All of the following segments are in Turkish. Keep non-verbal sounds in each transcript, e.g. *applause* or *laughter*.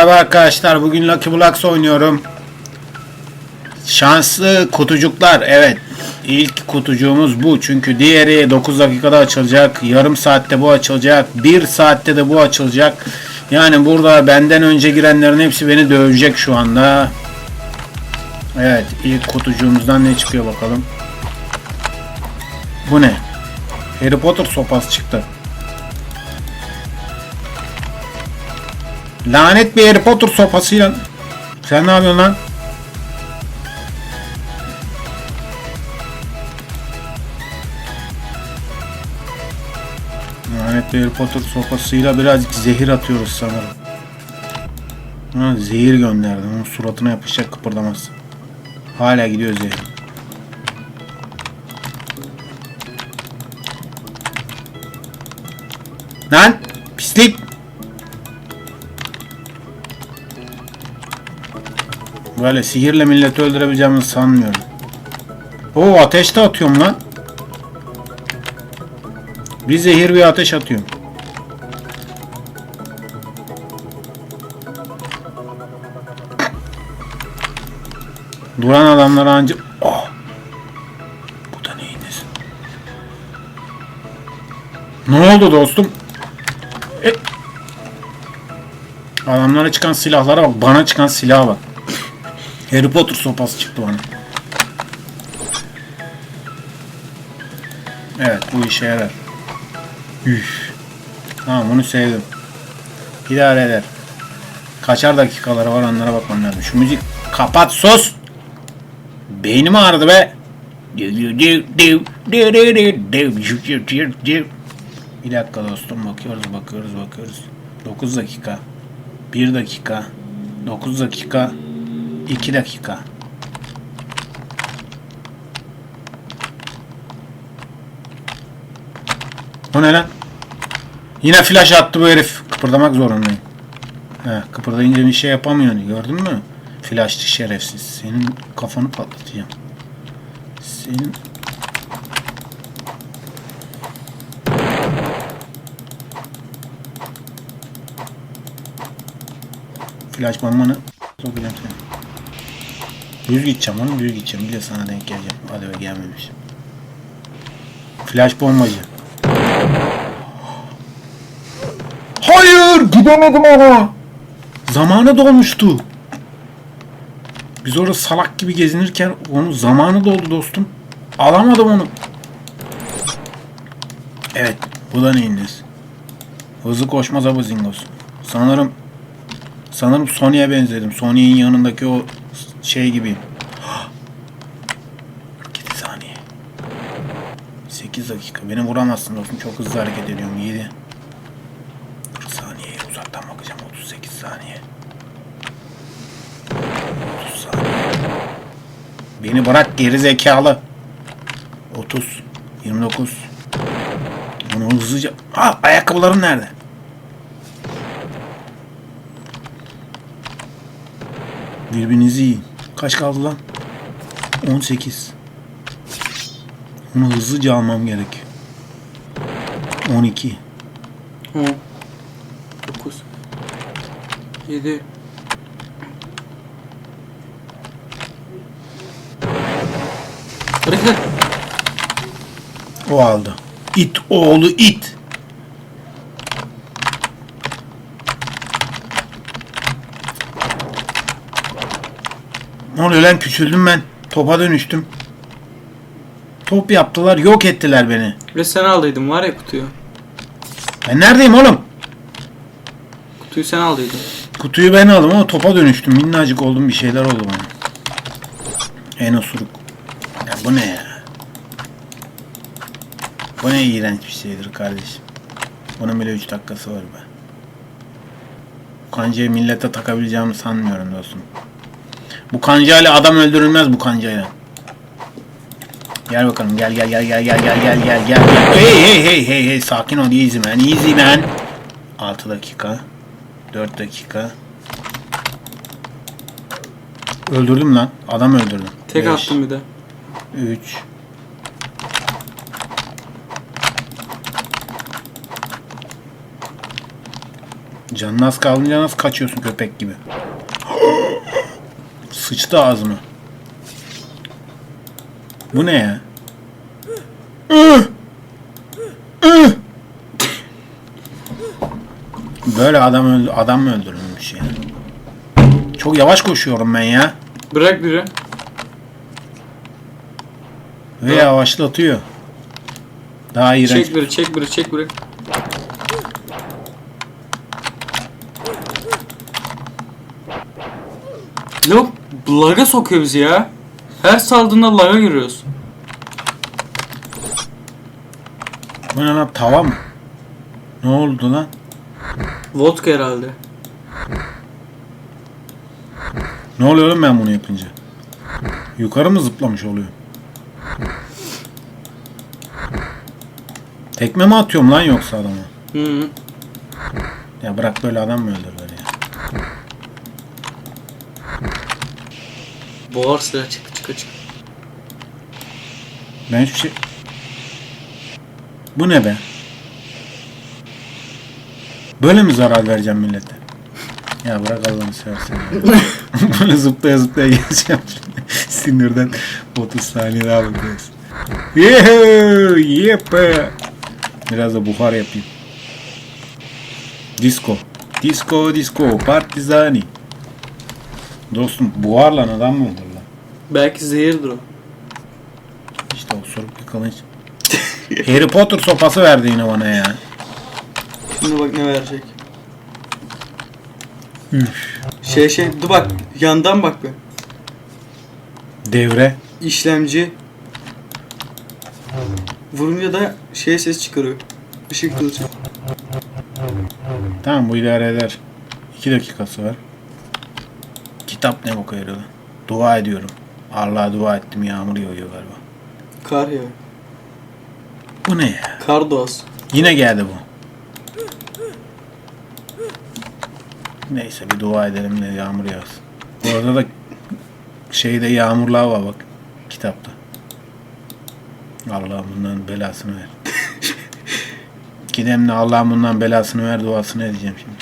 Merhaba arkadaşlar. Bugün Lucky Blocks oynuyorum. Şanslı kutucuklar. Evet. İlk kutucuğumuz bu. Çünkü diğeri 9 dakikada açılacak. Yarım saatte bu açılacak. 1 saatte de bu açılacak. Yani burada benden önce girenlerin hepsi beni dövecek şu anda. Evet. ilk kutucuğumuzdan ne çıkıyor bakalım. Bu ne? Harry Potter sopası çıktı. Lanet bir Harry Potter sopasıyla. Sen ne yapıyorsun lan? Lanet bir Harry Potter sopasıyla birazcık zehir atıyoruz sanırım. Ha, zehir gönderdim. Onun suratına yapışacak kıpırdamaz. Hala gidiyor zehir. Lan pislik. Böyle sihirle milleti öldürebileceğimi sanmıyorum. Oo ateş de atıyorum lan. Bir zehir bir ateş atıyorum. Duran adamlara anca... Oh! Bu da neyin nesi? Ne oldu dostum? E... Adamlara çıkan silahlara bak. Bana çıkan silaha bak. Harry Potter sopası çıktı bana. Evet bu işe yarar. Üf. Tamam bunu sevdim. İdare eder. Kaçar dakikaları var onlara bakmam lazım. Şu müzik kapat sus. Beynim ağrıdı be. Bir dakika dostum bakıyoruz bakıyoruz bakıyoruz. 9 dakika. 1 dakika. 9 dakika. 2 dakika. O ne lan? Yine flash attı bu herif. Kıpırdamak zorundayım. He, kıpırdayınca bir şey yapamıyor. Gördün mü? Flashlı şerefsiz. Senin kafanı patlatacağım. Senin... Flash bombanı sokacağım seni. Düz gideceğim oğlum düz gideceğim. Bir de sana denk geleceğim. Hadi be gelmemiş. Flash bombacı. Hayır gidemedim ona. Zamanı dolmuştu. Biz orada salak gibi gezinirken onun zamanı doldu dostum. Alamadım onu. Evet bu da neyin nesi? Hızlı koşmaz abuzingos. Sanırım sanırım Sony'e benzedim. Sony'in yanındaki o şey gibi. *gasps* 7 saniye. 8 dakika. Beni vuramazsın dostum. Çok hızlı hareket ediyorum. 7. 40 saniye. Uzaktan bakacağım. 38 saniye. 30 saniye. Beni bırak geri zekalı. 30. 29. Bunu hızlıca... Ha ayakkabılarım nerede? Birbirinizi yiyin. Kaç kaldı lan? 18. Bunu hızlıca almam gerek. 12. 10 9 7 Hareket O aldı. İt oğlu it. Ne oluyor lan küçüldüm ben. Topa dönüştüm. Top yaptılar yok ettiler beni. Ve sen aldıydın var ya kutuyu. Ben neredeyim oğlum? Kutuyu sen aldıydın. Kutuyu ben aldım ama topa dönüştüm. Minnacık oldum bir şeyler oldu bana. En osuruk. Ya bu ne ya? Bu ne iğrenç bir şeydir kardeşim. Bunun bile 3 dakikası var be. Kancayı millete takabileceğimi sanmıyorum dostum. Bu kancayla adam öldürülmez bu kancayla. Gel bakalım gel gel gel gel gel gel gel gel gel. Hey hey hey hey hey sakin ol easy man easy man. 6 dakika. 4 dakika. Öldürdüm lan. Adam öldürdüm. Tek Beş, attım bir de. 3 4 Canın az kalınca nasıl kaçıyorsun köpek gibi? Sıçtı ağzıma. Bu ne ya? Böyle adam öldü adam mı öldürülmüş ya? Çok yavaş koşuyorum ben ya. Bırak biri. Ve yavaşlatıyor. Daha iğrenç. Çek biri, çek biri, çek biri. Yok, laga sokuyor bizi ya. Her saldığında laga giriyoruz. Bu ne lan tava mı? Ne oldu lan? Vodka herhalde. Ne oluyor oğlum ben bunu yapınca? Yukarı mı zıplamış oluyor? Tekme mi atıyorum lan yoksa adama? Hı. Ya bırak böyle adam mı öldürürler ya? Boğar silah çık çık çık. Ben hiçbir şey... Bu ne be? Böyle mi zarar vereceğim millete? Ya bırak Allah'ını seversen. *laughs* Böyle zıplaya zıplaya geçeceğim şimdi. *laughs* Sinirden 30 saniye daha bakıyoruz. Yepe! Biraz da buhar yapayım. Disco. Disco, disco, partizani. Dostum buharla adam mı öldür lan? Belki zehirdir o. İşte o soruk bir kılıç. *laughs* Harry Potter sopası verdi yine bana ya. Şimdi bak ne verecek. Şey şey, dur bak yandan bak be. Devre. İşlemci. Vurunca da şey ses çıkarıyor. Işık kılıcı. Tamam bu idare eder. 2 dakikası var. Kitap ne boka lan? Dua ediyorum. Allah'a dua ettim yağmur yağıyor galiba. Kar ya. Bu ne ya? Kar doğası. Yine geldi bu. Neyse bir dua edelim de yağmur yağsın. Bu arada da şeyde yağmurlar var bak kitapta. Allah bundan belasını ver. *laughs* Gidem de Allah'ım bundan belasını ver duasını edeceğim şimdi.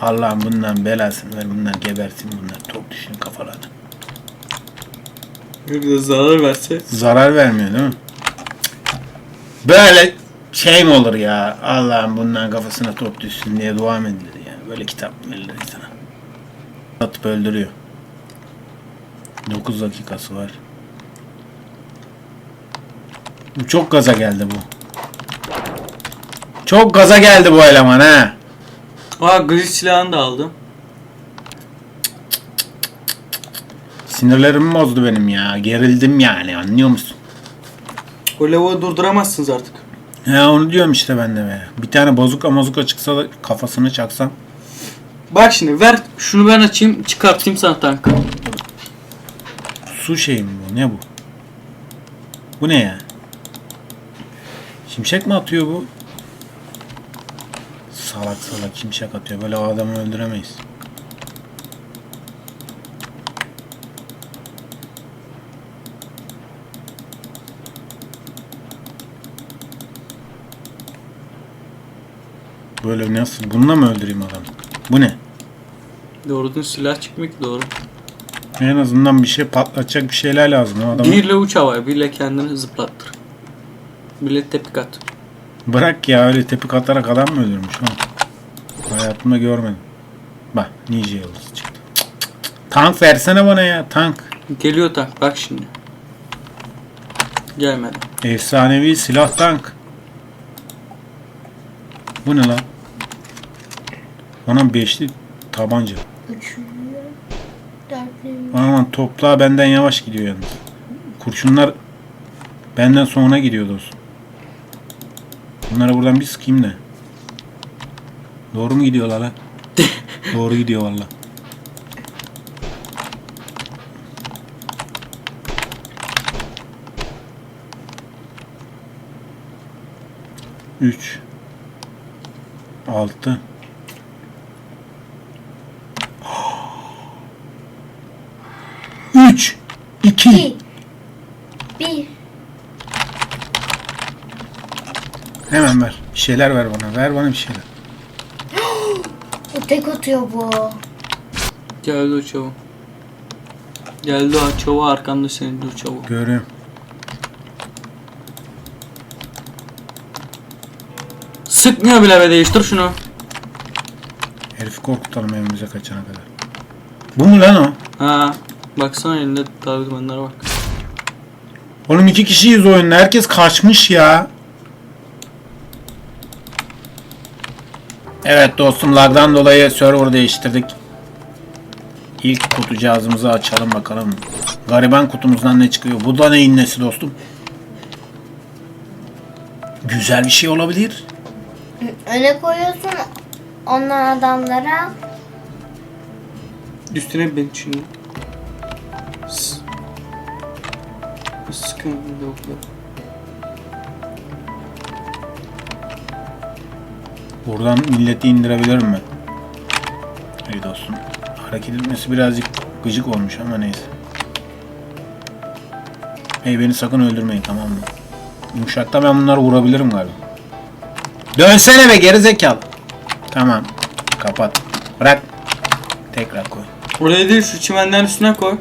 Allah'ım bundan belasını ver bunlar gebersin bunlar top düşün kafalarına. Bir de zarar verse. Zarar vermiyor değil mi? Böyle şey mi olur ya? Allah'ım bundan kafasına top düşsün diye dua mı edilir yani? Böyle kitap mı verilir insana? Atıp öldürüyor. 9 dakikası var. Bu çok gaza geldi bu. Çok gaza geldi bu eleman ha. Aa glitch silahını da aldım. Sinirlerimi bozdu benim ya. Gerildim yani anlıyor musun? O lavuğu durduramazsınız artık. Ya onu diyorum işte ben de be. Bir tane bozuka mozuka çıksa da kafasını çaksam. Bak şimdi ver şunu ben açayım çıkartayım sana tankı. Su şeyi mi bu? Ne bu? Bu ne ya? Şimşek mi atıyor bu? Salak salak şimşek atıyor. Böyle adamı öldüremeyiz. Böyle nasıl? Bununla mı öldüreyim adamı? Bu ne? Doğru düzgün silah çıkmıyor ki doğru. En azından bir şey patlatacak bir şeyler lazım. O adamı... Birle uç havaya, birle kendini zıplattır. Birle tepik at. Bırak ya öyle tepik atarak adam mı öldürmüş oğlum? Hayatımda görmedim. Bak ninja yıldızı çıktı. Cık cık cık. Tank versene bana ya tank. Geliyor tank bak şimdi. Gelmedi. Efsanevi silah tank. Bu ne lan? Bana beşli tabanca. Üçüncü, dördüncü. Aman toprağı benden yavaş gidiyor yalnız. Kurşunlar benden sonra gidiyor dostum. Bunlara buradan bir sıkayım da. Doğru mu gidiyorlar lan? *laughs* Doğru gidiyor valla. Üç. Altı. *gasps* Üç. iki. İki. Bir. Hemen ver. Bir şeyler ver bana. Ver bana bir şeyler. *gasps* O tek atıyor bu. Geldi o çavu. Geldi o çavu arkanda senin dur çavu. Görüyorum. Sıkmıyor bile be değiştir şunu. Herifi korkutalım evimize kaçana kadar. Bu mu lan o? Ha. Baksana elinde talizmanlara bak. Oğlum iki kişiyiz oyunda. Herkes kaçmış ya. Evet dostum lagdan dolayı server değiştirdik. İlk kutu cihazımızı açalım bakalım. Gariban kutumuzdan ne çıkıyor? Bu da neyin nesi dostum? Güzel bir şey olabilir. Öne koyuyorsun ondan adamlara. Üstüne ben şimdi. Sıkın bir Buradan milleti indirebilirim ben. İyi dostum. Hareket etmesi birazcık gıcık olmuş ama neyse. Hey beni sakın öldürmeyin tamam mı? Yumuşakta ben bunları vurabilirim galiba. Dönsene be gerizekalı. Tamam. Kapat. Bırak. Tekrar koy. Oraya değil şu çimenlerin üstüne koy.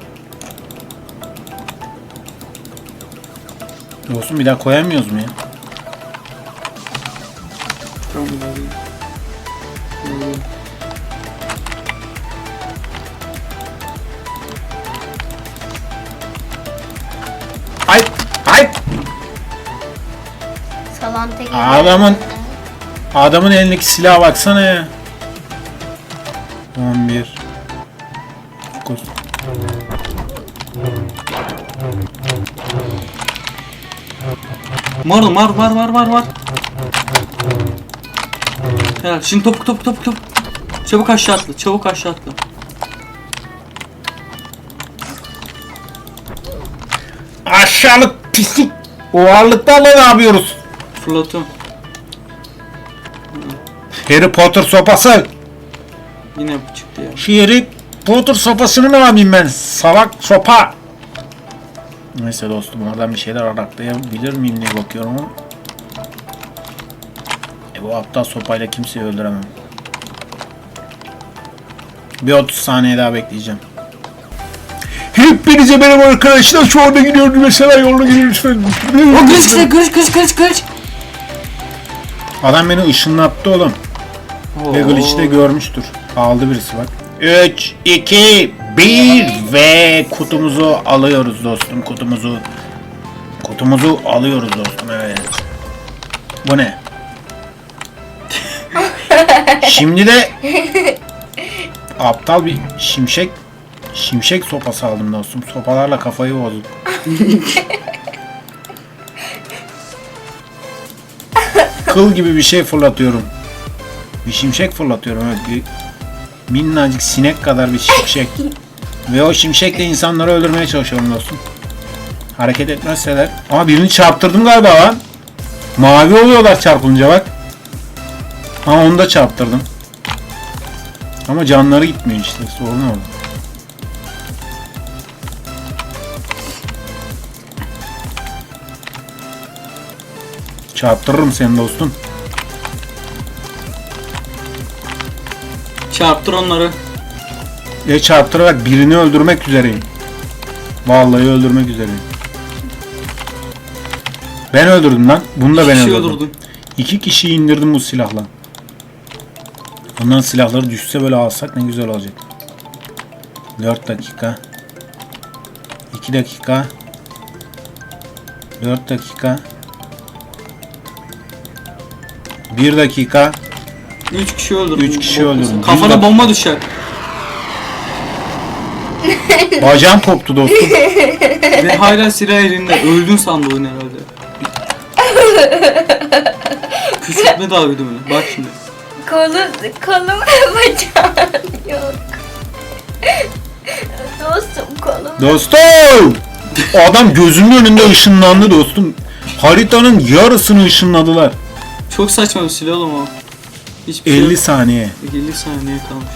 Dostum bir daha koyamıyoruz mu ya? Salanta gibi. Adamın- Adamın elindeki silaha baksana ya. 11 9 Var var var var var var. Helal. Şimdi top top top top. Çabuk aşağı atla. Çabuk aşağı atla. Aşağılık pislik. O ağırlıklarla ne yapıyoruz? Fırlatıyorum. Harry Potter sopası. Yine bu çıktı ya. Şu Harry Potter sopasını ne yapayım ben? Salak sopa. Neyse dostum oradan bir şeyler araklayabilir miyim diye bakıyorum. E bu aptal sopayla kimseyi öldüremem. Bir 30 saniye daha bekleyeceğim. Hepinize merhaba arkadaşlar. Şu anda gidiyorum mesela yoluna gidiyor lütfen. O kılıç kılıç kılıç kılıç kılıç. Adam beni ışınlattı oğlum. Ve Glitch'i de görmüştür. Aldı birisi bak. 3, 2, 1 ve kutumuzu alıyoruz dostum kutumuzu. Kutumuzu alıyoruz dostum evet. Bu ne? *laughs* Şimdi de *laughs* aptal bir şimşek şimşek sopası aldım dostum. Sopalarla kafayı bozdum. *laughs* Kıl gibi bir şey fırlatıyorum. Bir şimşek fırlatıyorum evet. Bir minnacık sinek kadar bir şimşek. Ve o şimşekle insanları öldürmeye çalışıyorum dostum. Hareket etmezseler. Ama birini çarptırdım galiba lan. Mavi oluyorlar çarpınca bak. Ama onu da çarptırdım. Ama canları gitmiyor işte. Sorun orada. Çarptırırım seni dostum. Çarptır onları. Ve çarptırarak birini öldürmek üzereyim. Vallahi öldürmek üzereyim. Ben öldürdüm lan. Bunu da ben Kişi öldürdüm. öldürdün. İki kişiyi indirdim bu silahla. Onların silahları düşse böyle alsak ne güzel olacak. 4 dakika. 2 dakika. 4 dakika. 1 dakika. Üç kişi öldürdün. Üç kişi öldürdüm. Bir Kafana bomba düşer. *laughs* Bacağım koptu dostum. Ve hala silah elinde. Öldün sandı oyun herhalde. Küçültme dalgıydı bunu. Bak şimdi. Kolu, kolum ve *laughs* bacağım yok. Dostum kolum. Dostum! O adam gözümün önünde ışınlandı dostum. Haritanın yarısını ışınladılar. Çok saçma bir silah oğlum o. Hiçbir şey 50 yok. saniye. 50 saniye kalmış.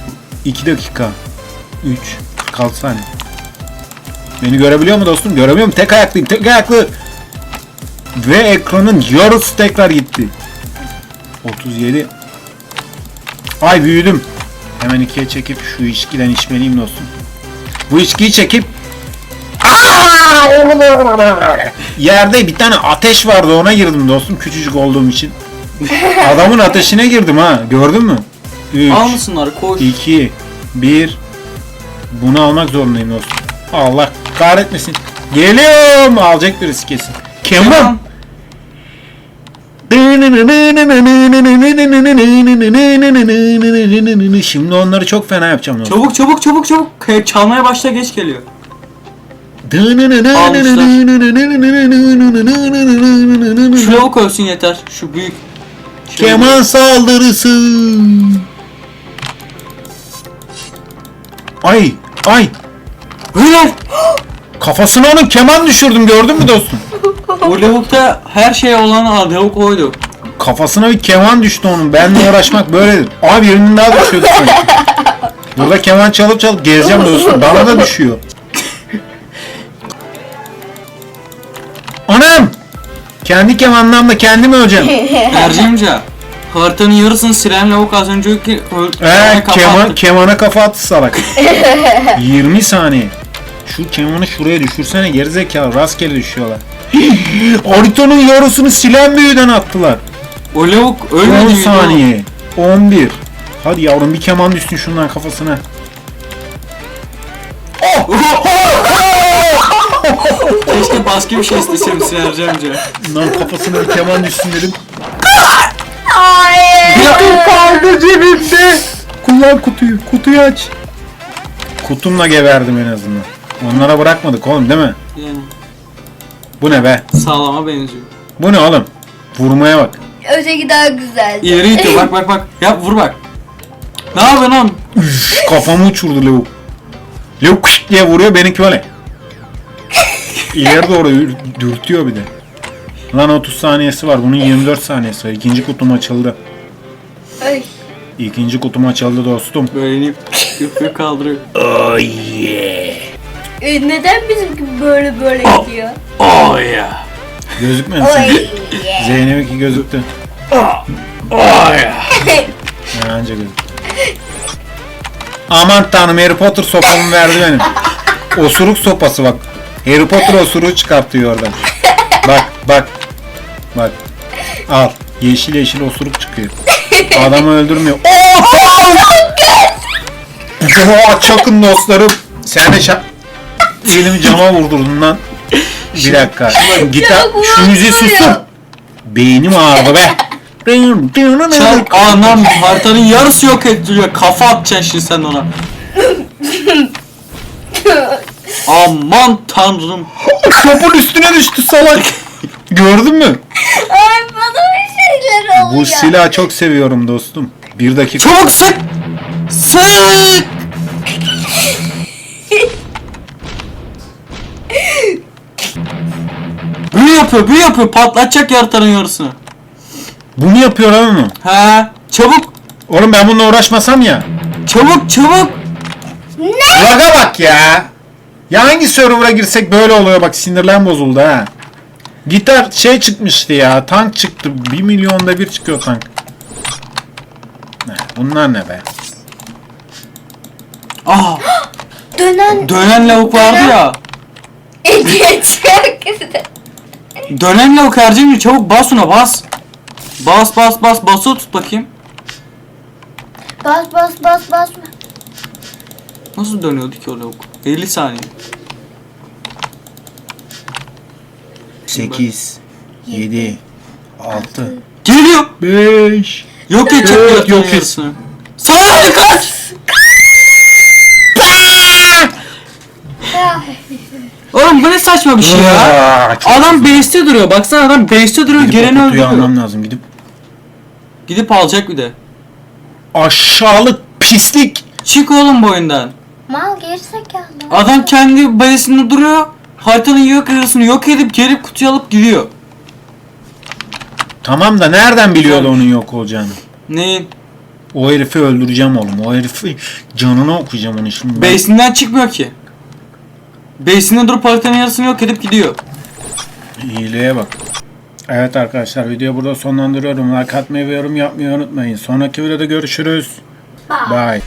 2 dakika. 3. 46 saniye. Beni görebiliyor mu dostum? Göremiyorum. Tek ayaklıyım. Tek ayaklı. Ve ekranın yarısı tekrar gitti. 37. Ay büyüdüm. Hemen ikiye çekip şu içkiden içmeliyim dostum. Bu içkiyi çekip Yerde bir tane ateş vardı ona girdim dostum küçücük olduğum için. *laughs* Adamın ateşine girdim ha gördün mü? 3, Almasınlar koş. 2, 1 Bunu almak zorundayım dostum. Allah kahretmesin. Geliyorum. Alacak birisi kesin. Keman. Şimdi onları çok fena yapacağım dostum. Çabuk çabuk çabuk çabuk. K- Çalmaya başla geç geliyor. Şu lavuk ölsün yeter. Şu büyük. Keman saldırısı. Ay, ay. Beyler! Kafasına onun keman düşürdüm gördün mü dostum? O lavukta her şey olan aa, lavuk oydu. Kafasına bir keman düştü onun. Benimle uğraşmak böyledir. Abi birinin daha düşüyordu sanki. Burada keman çalıp çalıp gezeceğim dostum. Bana da düşüyor. Kendi kemanlarımla kendim öleceğim. *laughs* Ercimca. Haritanın yarısını silen lavuk az önceki öl- Ee, kapattı. keman, kemana kafa attı salak. *laughs* 20 saniye. Şu kemanı şuraya düşürsene gerizekalı rastgele düşüyorlar. *gasps* Haritanın yarısını silen büyüden attılar. O lavuk 10 ölmedi miydi saniye. 11. Hadi yavrum bir keman düşsün şundan kafasına. *laughs* o? Başka bir şey istesem Ercimca. Lan kafasına bir keman düşsün dedim. Hayır. kaldı cebimde. Kullan kutuyu. Kutuyu aç. Kutumla geberdim en azından. Onlara bırakmadık oğlum değil mi? Yani Bu ne be? sağlama benziyor. Bu ne oğlum? Vurmaya bak. Öteki daha güzeldi. İleri itiyor bak bak bak. Yap vur bak. Ne yapıyorsun oğlum? Üf, kafamı uçurdu lavuk. Lavuk kış diye vuruyor benimki böyle. İleri doğru ür- dürtüyor bir de. Lan 30 saniyesi var. Bunun 24 saniyesi var. İkinci kutum açıldı. Ay. İkinci kutum açıldı dostum. Böyle inip yapıyor kaldırıyor. Oh yeah. E, neden bizimki böyle böyle gidiyor? Oh ya. Gözükmedi Oy. sen. yeah. Zeynep'inki gözüktü. Oh ya. *laughs* Ya anca gözüktü. Aman tanrım Harry Potter sopamı verdi benim. Osuruk sopası bak. Harry Potter osuruğu çıkartıyor oradan. Bak bak. Bak. Al. Yeşil yeşil osuruk çıkıyor. Adamı öldürmüyor. Oh, çakın dostlarım. Sen de şa- elimi cama vurdurdun lan. Bir dakika. Git Çabuk şu müziği sustur. Beynim ağrıdı be. Çal anam haritanın yarısı yok ediliyor. Kafa atacaksın şimdi sen ona. *laughs* Aman tanrım. Topun üstüne düştü salak. Gördün mü? Ay bana bir şeyler oluyor. Bu silahı çok seviyorum dostum. Bir dakika. Çabuk sık. Sık. Büyü yapıyor, büyü yapıyor. Patlatacak haritanın yarısını. Bunu yapıyor lan onu. He. Çabuk, Oğlum ben bununla uğraşmasam ya. çabuk, çabuk. Laga bak ya. Ya hangi server'a girsek böyle oluyor bak sinirlen bozuldu ha. Gitar şey çıkmıştı ya. Tank çıktı. 1 milyonda bir çıkıyor tank. Ne, Bunlar ne be? Ah, Dönen. dönen lavuk vardı ya. Çok *laughs* güzel. Dönen lavuk Ercemci çabuk bas ona bas. Bas bas bas basılı tut bakayım. Bas bas bas bas. Nasıl dönüyordu ki o lavuk? 50 saniye. 8 7 6 Geliyor. 5 Yok edecek Evet, haritanın yok et. yarısını. Sağ kaç. Oğlum bu ne saçma bir şey ya. Adam base'te duruyor. Baksana adam base'te duruyor. Geleni Kutuyu öldürüyor. almam lazım gidip. Gidip alacak bir de. Aşağılık pislik. Çık oğlum bu oyundan. Mal gerizekalı. Adam kendi base'inde duruyor. Haritanın yok yarısını yok edip gelip kutuyu alıp gidiyor. Tamam da nereden biliyordu onun yok olacağını? Neyin? O herifi öldüreceğim oğlum. O herifi canını okuyacağım onu şimdi. ben. Base'inden çıkmıyor ki. Base'inde durup haritanın yarısını yok edip gidiyor. Hileye bak. Evet arkadaşlar videoyu burada sonlandırıyorum. Like atmayı ve yorum yapmayı unutmayın. Sonraki videoda görüşürüz. Bye. Bye.